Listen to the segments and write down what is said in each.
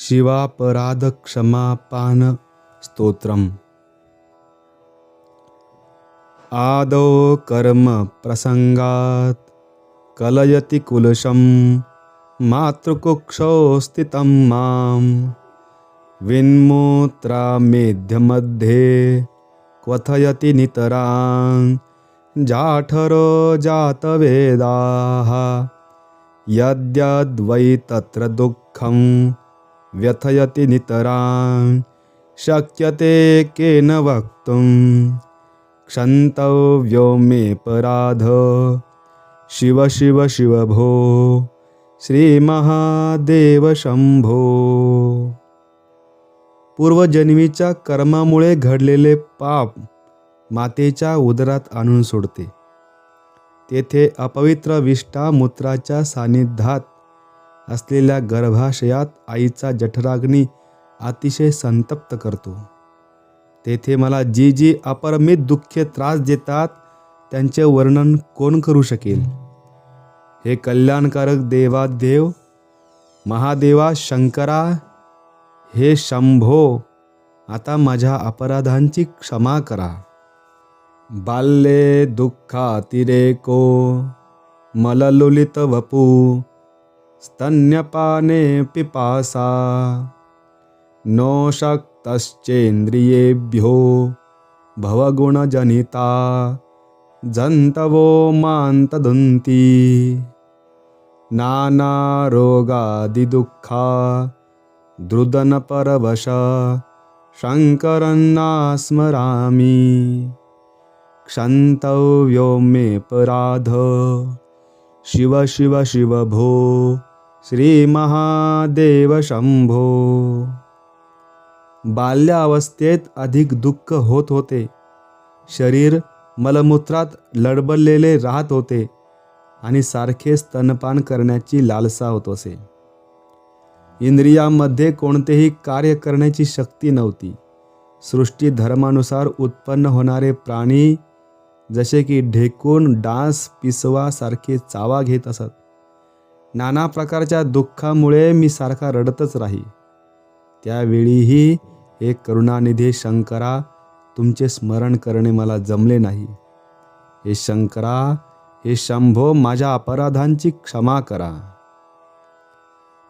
शिवापराधक्षमापान स्तोत्रम्। आदौ कर्म प्रसङ्गात् कलयति कुलशं मातृकुक्षौ स्थितं मां। विन्मूत्रामेध्यमध्ये क्वथयति नितरां जाठरो जातवेदाः। यद्यद्वै तत्र दुःखं व्यथयति नितरां। शक्यते केन वक्तुं। क्षन्तव्यो मे पराध। शिव शिव शिव भो। श्रीमहादेव शंभो। पूर्वजन्मीच्या कर्मामुळे घडलेले पाप मातेच्या उदरात आणून सोडते. तेथे अपवित्र विष्ठा मूत्राच्या सानिध्यात असलेल्या गर्भाशयात आईचा जठराग्नी अतिशय संतप्त करतो. तेथे मला जी जी अपरमित दुःखे त्रास देतात त्यांचे वर्णन कोण करू शकेल? हे कल्याणकारक देवादेव महादेवा शंकरा हे शंभो आता माझ्या अपराधांची क्षमा करा. बाल्ये दुःखातिरेको मललुलित वपू स्तन्यपाने पिपासा। नो शक्तश्चेन्द्रियेभ्यो भवगुणजनिता। जन्तवो मान्तदन्ति। नानारोगादिदुःखा द्रुदनपरवश शङ्करन्नास्मरामि। क्षन्तव्यो मे पराध शिव शिव शिव भो श्रीमहादेव शंभो. बाल्यावस्थेत अधिक दुःख होत होते. शरीर मलमूत्रात लडबडलेले राहत होते आणि सारखे स्तनपान करण्याची लालसा होत असे. इंद्रियामध्ये कोणतेही कार्य करण्याची शक्ती नव्हती. सृष्टी धर्मानुसार उत्पन्न होणारे प्राणी जसे की ढेकून डास पिसवासारखे चावा घेत असत. नाना प्रकारच्या दुःखामुळे मी सारखा रडतच राही. त्यावेळीही हे करुणानिधी शंकरा तुमचे स्मरण करणे मला जमले नाही. हे शंकरा हे शंभो माझ्या अपराधांची क्षमा करा.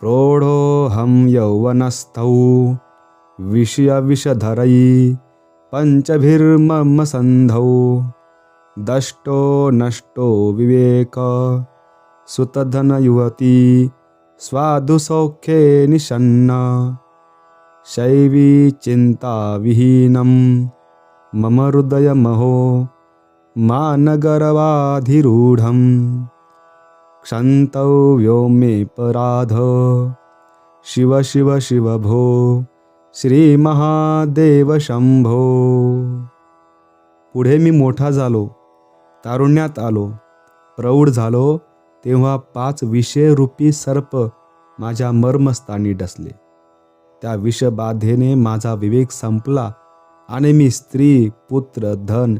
प्रौढोऽहं यौवनस्थौ विषयविषधरै पञ्चभिर्मम सन्धौ दष्टो नष्टो विवेक सुतधनयुवती स्वादुसौख्ये निषण्ण शैवी चिन्ताविहीनं मम हृदयमहो मानगरवाधिरूढं क्षन्तव्यो मे पराध शिव शिव शिव भो श्रीमहादेव शंभो पुढे मी मोठा झालो तारुण्यात आलो प्रौढ झालो तेव्हा पाच विषयरूपी सर्प माझ्या मर्मस्थानी डसले. त्या विषबाधेने माझा विवेक संपला आणि मी स्त्री पुत्र धन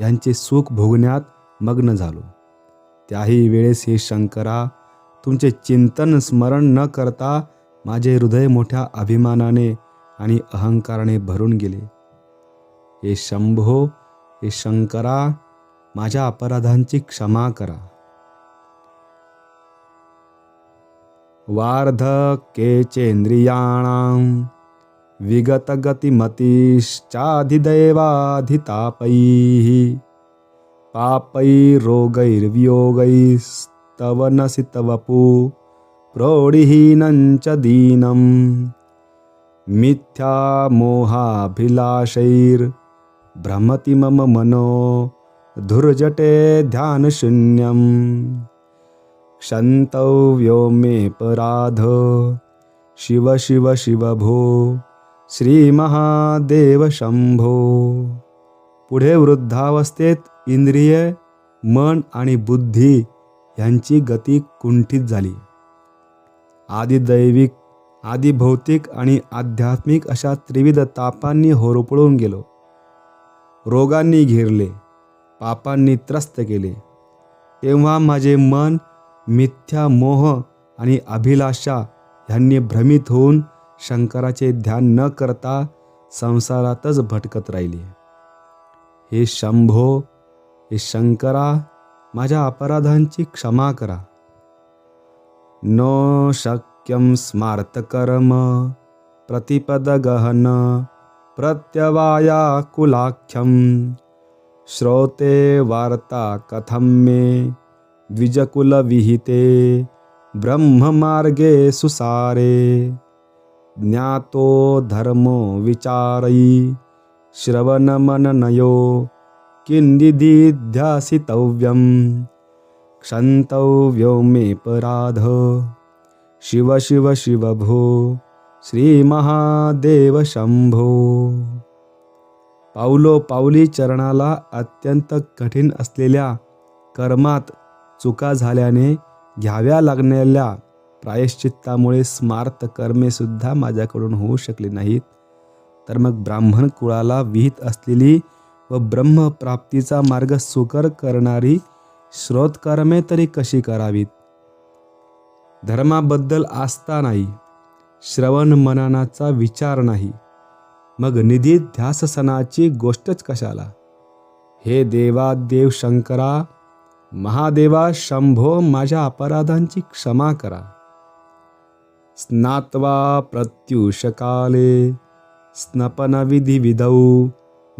यांचे सुख भोगण्यात मग्न झालो. त्याही वेळेस हे शंकरा तुमचे चिंतन स्मरण न करता माझे हृदय मोठ्या अभिमानाने आणि अहंकाराने भरून गेले. हे शंभो हे शंकरा माझ्या अपराधांची क्षमा करा. वार्धकेचेन्द्रियाणां विगतगतिमतिश्चाधिदैवाधितापैः पापैर्रोगैर्वियोगैस्तव नसि तवपु प्रौढिहीनं च दीनं मिथ्यामोहाभिलाषैर्भ्रमति मम मनो धुर्जटे ध्यानशून्यम् क्षन्तव्यो मे पराध। शिव शिव शिव भो श्रीमहादेव शंभो। पुढे वृद्धावस्थेत इंद्रिय मन आणि बुद्धी यांची गती कुंठित झाली. आदिदैविक आदी भौतिक आणि आध्यात्मिक अशा त्रिविध तापांनी होरपळून गेलो. रोगांनी घेरले पापांनी त्रस्त केले. तेव्हा माझे मन मिथ्या मोह आणि अभिलाषा ह्यांनी भ्रमित होऊन शंकराचे ध्यान न करता संसारातच भटकत राहिली. हे शंभो हे शंकरा माझ्या अपराधांची क्षमा करा. नो शक्यं स्मार्तकर्म प्रतिपदगहन प्रत्यवायाकुलाख्यं श्रोते वार्ता कथं मे द्विजकुलविहिते ब्रह्ममार्गे सुसारे ज्ञातो धर्मो विचारयी श्रवणमननयो किन्दिदिध्यासितव्यं क्षन्तव्यो मे पराध। शिव शिव शिव भो श्रीमहादेव शंभो। पावलो पावली चरणाला अत्यंत कठीण असलेल्या कर्मात चुका झाल्याने घ्याव्या लागलेल्या प्रायश्चित्तामुळे स्मार्त कर्मेसुद्धा माझ्याकडून होऊ शकली नाहीत. तर मग ब्राह्मण कुळाला विहित असलेली व ब्रह्मप्राप्तीचा मार्ग सुकर करणारी श्रोतकर्मे तरी कशी करावीत? धर्माबद्दल आस्था नाही. श्रवण मननाचा विचार नाही. मग निधी ध्याससनाची गोष्टच कशाला? हे देवादेव शंकरा महादेवा शंभो माझ्या अपराधांची क्षमा करा. स्नात्वा प्रत्युषकाले स्नपनविधिविधौ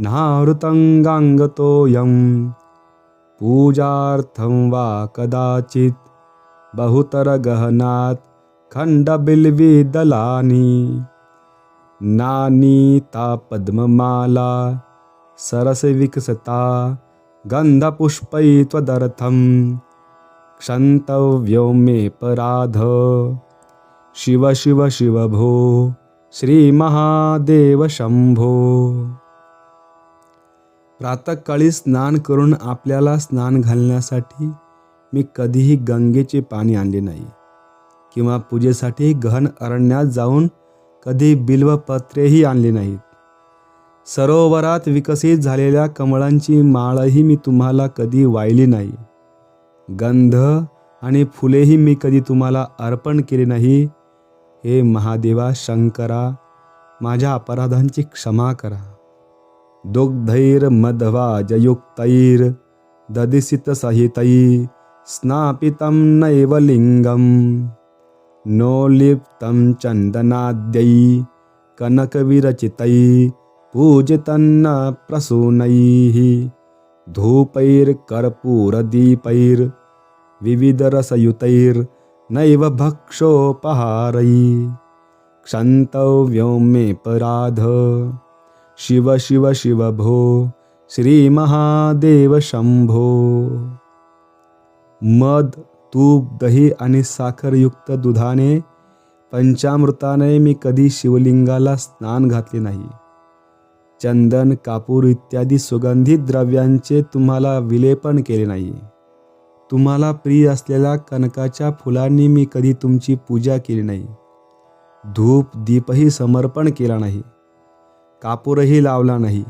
नाहृतङ्गाङ्गतोऽयं पूजार्थं वा कदाचित् बहुतरगहनात् खण्डबिल्विदलानि। नानीता पद्ममाला सरसविकसता गन्धपुष्पै त्वदर्थं क्षन्तव्यो मे पराध। शिव शिव शिव भो श्रीमहादेव शंभो। प्रातःकाळी स्नान करून आपल्याला स्नान घालण्यासाठी मी कधीही गंगेचे पाणी आणले नाही किंवा पूजेसाठी गहन अरण्यात जाऊन कधी बिल्वपत्रेही आणली नाहीत. सरोवरात विकसित झालेल्या कमळांची माळही मी तुम्हाला कधी वाहिली नाही. गंध आणि फुलेही मी कधी तुम्हाला अर्पण केली नाही. हे महादेवा शंकरा माझ्या अपराधांची क्षमा करा. दुग्धैर मध्वाजयुक्तैर ददिसित सहितै स्नापितं नैव लिंगम नो लिप्तं चन्दनाद्यै कनकविरचितै पूजितन्न प्रसूनैः धूपैर्कर्पूरदीपैर् विविधरसयुतैर्नैव भक्षोपहारै क्षन्तव्यो मे शिव शिव शिव भो श्रीमहादेव शंभो मध तूप दही आणि साखरयुक्त दुधाने पंचामृताने मी कधी शिवलिंगाला स्नान घातले नाही. चंदन कापूर इत्यादी सुगंधित द्रव्यांचे तुम्हाला विलेपन केले नाही. तुम्हाला प्रिय असलेल्या कनकाच्या फुलांनी मी कधी तुमची पूजा केली नाही. धूप दीपही समर्पण केला नाही. कापूरही लावला नाही.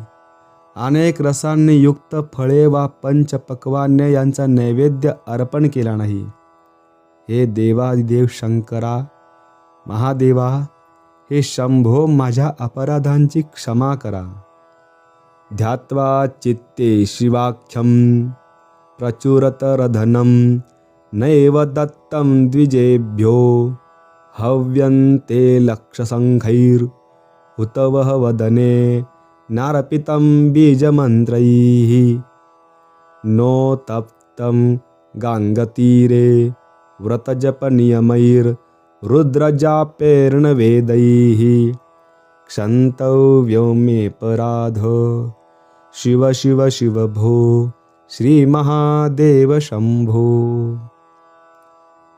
अनेक रसांनी युक्त फळे वा पंचपक्वान्य यांचा नैवेद्य अर्पण केला नाही. हे देवादिदेव शंकरा महादेवा हे शंभो माझ्या अपराधांची क्षमा करा. ध्यात्वा चित्ते शिवाख्यं प्रचुरतरधनं नैव दत्तं द्विजेभ्यो हव्यन्ते लक्षसङ्घैर् हुतवः वदने नारपितं बीजमन्त्रैः नो तप्तं गाङ्गतीरे रुद्रजापेर्णवेदैः क्षन्तव्यो मे पराधो। शिव शिव शिव भो। श्रीमहादेव शंभो।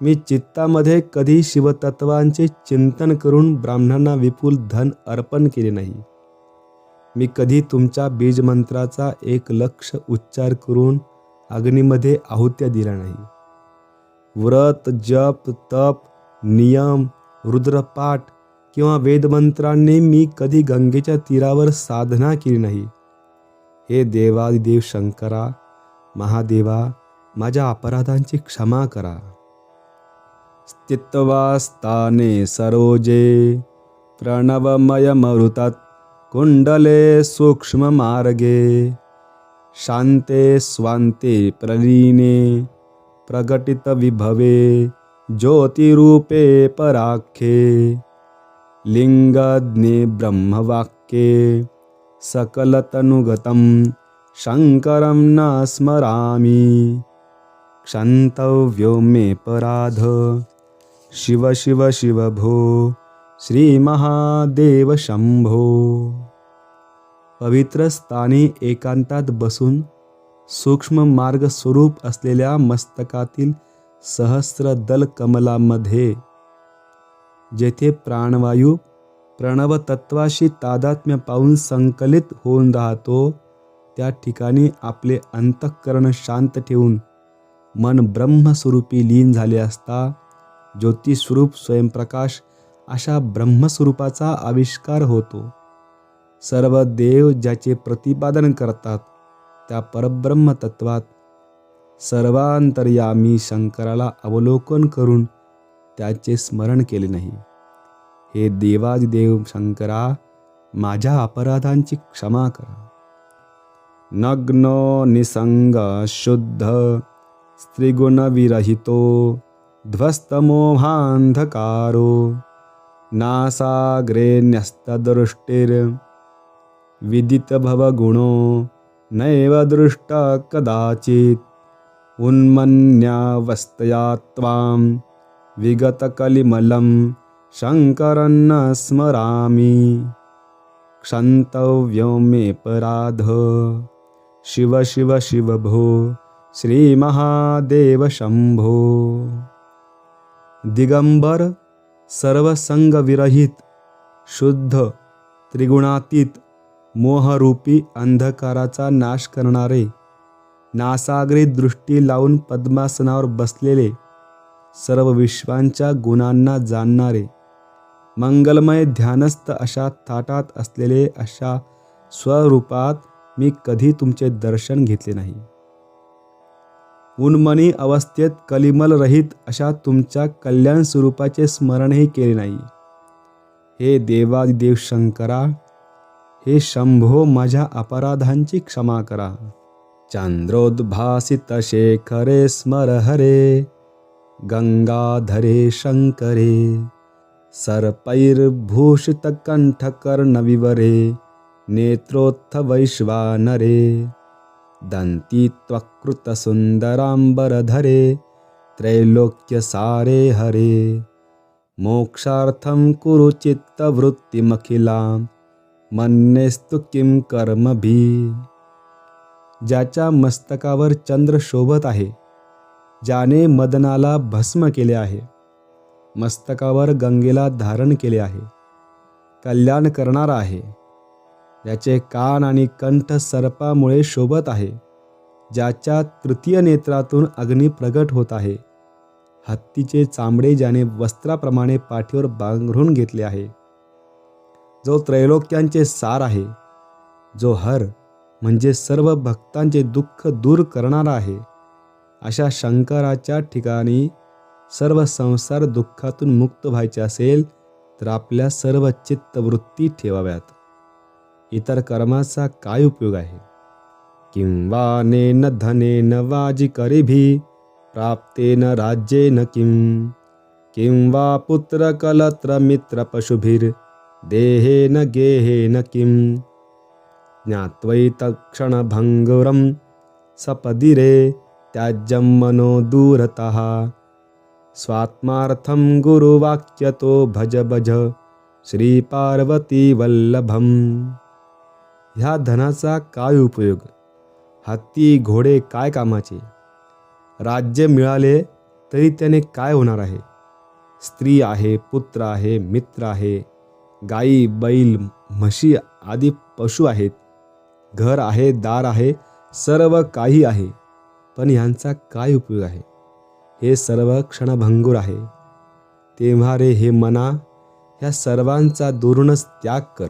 मी चित्तामध्ये कधी शिवतत्वांचे चिंतन करून ब्राह्मणांना विपुल धन अर्पण केले नाही. मी कधी तुमच्या बीजमंत्राचा एक लक्ष उच्चार करून अग्नीमध्ये आहुत्या दिल्या नाही. व्रत जप तप नियम रुद्रपाठ किंवा वेदमंत्रांनी मी कधी गंगेच्या तीरावर साधना केली नाही. हे देवादिदेव शंकरा महादेवा माझ्या अपराधांची क्षमा करा. स्थित्वा स्थाने सरोजे कुंडले सूक्ष्म सूक्ष्ममार्गे शांते स्वांते प्रलीने प्रकटितविभवे ज्योतिरूपे पराख्ये लिङ्गज्ञे ब्रह्मवाक्ये सकलतनुगतं शङ्करं न स्मरामि क्षन्तव्यो मे पराध शिव शिव शिव भो श्रीमहादेव शंभो। पवित्र स्थानी एकांतात बसून सूक्ष्म मार्ग स्वरूप असलेल्या मस्तकातील सहस्र दल कमलामध्ये जेथे प्राणवायू प्रणव तत्वाशी तादात्म्य पाहून संकलित होऊन राहतो त्या ठिकाणी आपले अंतःकरण शांत ठेवून मन ब्रह्मस्वरूपी लीन झाले असता ज्योतिस्वरूप स्वयंप्रकाश अशा ब्रह्मस्वरूपाचा आविष्कार होतो. सर्व देव ज्याचे प्रतिपादन करतात त्या परब्रह्म तत्वात सर्वांतर्यामी शंकराला अवलोकन करून त्याचे स्मरण केले नाही. हे देवादिदेव शंकरा माझ्या अपराधांची क्षमा करा. नग्न निसंग शुद्ध स्त्रिगुणविरहितो ध्वस्तमोहांधकारो नासाग्रे न्यस्तदृष्टिर् विदितभवगुणो नैव दृष्ट कदाचित्। उन्मन्यावस्थया त्वां विगतकलिमलं शङ्करन्न स्मरामि। क्षन्तव्यो मे पराध। शिव शिव शिव भो श्रीमहादेव शम्भो। दिगंबर सर्वसंगविरहित शुद्ध त्रिगुणातीत मोहरूपी अंधकाराचा नाश करणारे नासागरी दृष्टी लावून पद्मासनावर बसलेले सर्व विश्वांच्या गुणांना जाणणारे मंगलमय ध्यानस्थ अशा थाटात असलेले अशा स्वरूपात मी कधी तुमचे दर्शन घेतले नाही. उन्मनी अवस्थेत कलिमल रहित अशा तुमच्या कल्याण स्वरूपाचे स्मरणही केले नाही. हे देवादिदेव शंकरा हे शंभो माझ्या अपराधांची क्षमा करा. चांद्रोद्भासित शेखरे स्मर हरे गंगाधरे शंकरे सर्पैर्भूषित कंठकर्णविवरे नेत्रोत्थ वैश्वानरे दन्ती त्वकृतसुन्दराम्बरधरे त्रैलोक्यसारे हरे। मोक्षार्थं कुरु चित्तवृत्तिमखिलां मन्येस्तु किं कर्मभी ज्याच्या मस्तकावर चंद्र शोभत आहे ज्याने मदनाला भस्म केले आहे मस्तकावर गंगेला धारण केले आहे कल्याण करणारा आहे ज्याचे कान आणि कंठ सर्पामुळे शोभत आहे ज्याच्या तृतीय नेत्रातून अग्नी प्रगट होत आहे हत्तीचे चांबडे ज्याने वस्त्राप्रमाणे पाठीवर बांगरून घेतले आहे. जो त्रैलोक्यांचे सार आहे जो हर म्हणजे सर्व भक्तांचे दुःख दूर करणारा आहे. अशा शंकराच्या ठिकाणी सर्व संसार दुःखातून मुक्त व्हायचे असेल तर आपल्या सर्व चित्तवृत्ती ठेवाव्यात. इतर कर्माचा काय उपयोग आहे? किंवा नेन धनेन वाजिकरिभी प्राप्तेन राज्येन किं? किंवा पुत्रकलत्रमित्रपशुभिर् देहेन गेहेन किं? ज्ञात्वैतक्षणभङ्गुरं सपदिरे त्याज्यं मनो दूरतः। स्वात्मार्थं गुरुवाक्यतो भज भज श्रीपार्वतीवल्लभम्। ह्या धनाचा काय उपयोग? हत्ती घोडे काय कामाचे? राज्य मिळाले तरी त्याने काय होणार आहे? स्त्री आहे पुत्र आहे मित्र आहे गाई बैल म्हशी आदी पशु आहेत. घर आहे दार आहे सर्व काही आहे. पण ह्यांचा काय उपयोग आहे? हे सर्व क्षणभंगूर आहे. तेव्हा रे हे मना ह्या सर्वांचा दुरूनच त्याग कर.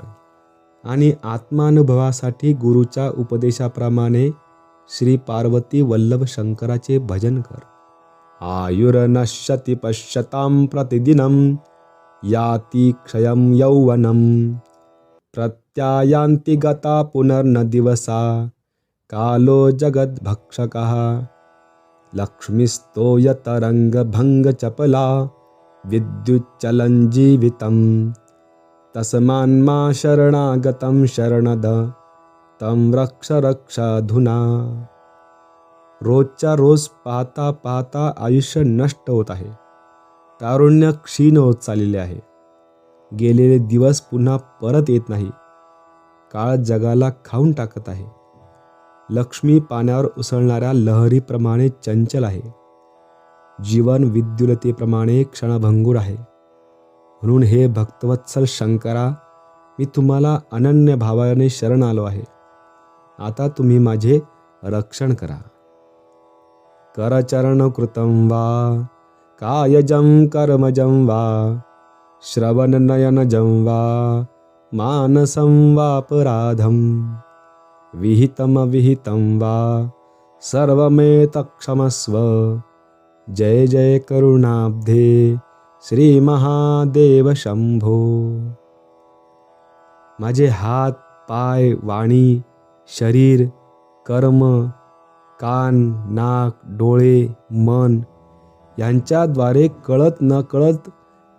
आणि आत्मानुभवासाठी गुरुच्या उपदेशाप्रमाणे श्री पार्वती वल्लभ शंकराचे भजन कर. आयुर्नश्यति पश्यतां प्रतिदिनं याति क्षयं यौवनं। प्रत्यायान्ति गता पुनर्न दिवसा कालो जगद्भक्षकः। लक्ष्मीस्तोयतरङ्गभङ्गचपला विद्युच्चलञ्जीवितं तस्मान्मा शरणागतं शरणद। तं रक्ष रक्षाधुना। रोजच्या रोज पाहता पाहता आयुष्य नष्ट होत आहे. तारुण्य क्षीण होत चाललेले आहे. गेलेले दिवस पुन्हा परत येत नाही. काळ जगाला खाऊन टाकत आहे. लक्ष्मी पाण्यावर उसळणाऱ्या लहरीप्रमाणे चंचल आहे. जीवन विद्युलतेप्रमाणे क्षणभंगूर आहे. म्हणून हे भक्तवत्सल शंकरा मी तुम्हाला अनन्य भावाने शरण आलो आहे. आता तुम्ही माझे रक्षण करा. करचरण कृतं वा कायजं कर्मजं वा श्रवणनयनजं वा मानसं वापराधं। विहितमविहितं वा सर्वमेतक्षमस्व जय जय करुणाब्धे श्रीमहादेव शंभो। माझे हात पाय वाणी शरीर कर्म कान नाक डोळे मन यांच्याद्वारे कळत न कळत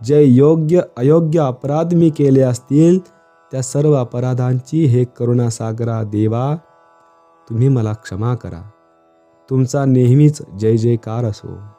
जे योग्य अयोग्य अपराध मी केले असतील त्या सर्व अपराधांची हे करुणासागरा देवा तुम्ही मला क्षमा करा. तुमचा नेहमीच जय जयकार असो.